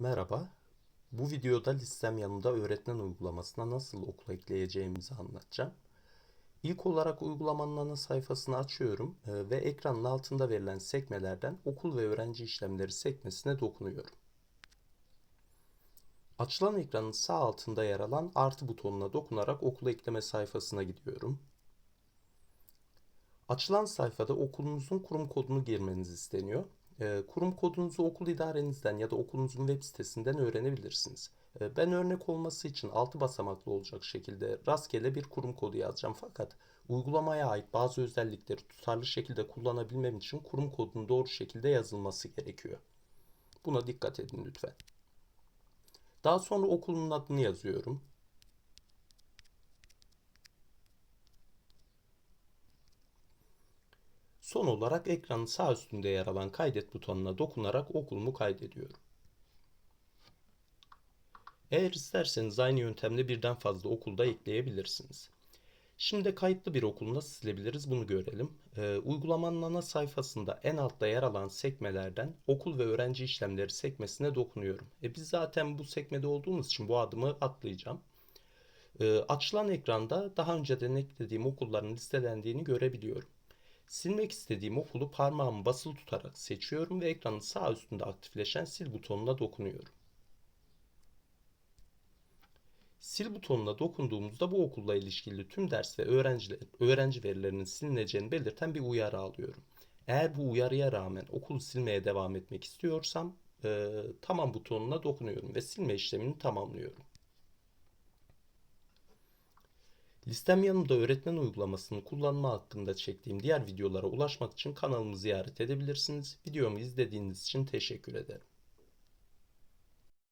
Merhaba. Bu videoda listem yanında öğretmen uygulamasına nasıl okula ekleyeceğimizi anlatacağım. İlk olarak uygulamanın ana sayfasını açıyorum e, ve ekranın altında verilen sekmelerden okul ve öğrenci işlemleri sekmesine dokunuyorum. Açılan ekranın sağ altında yer alan artı butonuna dokunarak okula ekleme sayfasına gidiyorum. Açılan sayfada okulunuzun kurum kodunu girmeniz isteniyor. Ee, Kurum kodunuzu okul idarenizden ya da okulunuzun web sitesinden öğrenebilirsiniz. Ee, Ben örnek olması için 6 basamaklı olacak şekilde rastgele bir kurum kodu yazacağım. Fakat uygulamaya ait bazı özellikleri tutarlı şekilde kullanabilmem için kurum kodunun doğru şekilde yazılması gerekiyor. Buna dikkat edin lütfen. Daha sonra okulun adını yazıyorum. Son olarak ekranın sağ üstünde yer alan kaydet butonuna dokunarak okulumu kaydediyorum. Eğer isterseniz aynı yöntemle birden fazla okulda ekleyebilirsiniz. Şimdi kayıtlı bir okulu nasıl silebiliriz bunu görelim. Ee, uygulamanın ana sayfasında en altta yer alan sekmelerden okul ve öğrenci işlemleri sekmesine dokunuyorum. E biz zaten bu sekmede olduğumuz için bu adımı atlayacağım. Ee, açılan ekranda daha önceden eklediğim okulların listelendiğini görebiliyorum. Silmek istediğim okulu parmağımı basılı tutarak seçiyorum ve ekranın sağ üstünde aktifleşen sil butonuna dokunuyorum. Sil butonuna dokunduğumuzda bu okulla ilişkili tüm ders ve öğrenci, öğrenci verilerinin silineceğini belirten bir uyarı alıyorum. Eğer bu uyarıya rağmen okulu silmeye devam etmek istiyorsam e, tamam butonuna dokunuyorum ve silme işlemini tamamlıyorum. Listem yanında öğretmen uygulamasını kullanma hakkında çektiğim diğer videolara ulaşmak için kanalımı ziyaret edebilirsiniz. Videomu izlediğiniz için teşekkür ederim.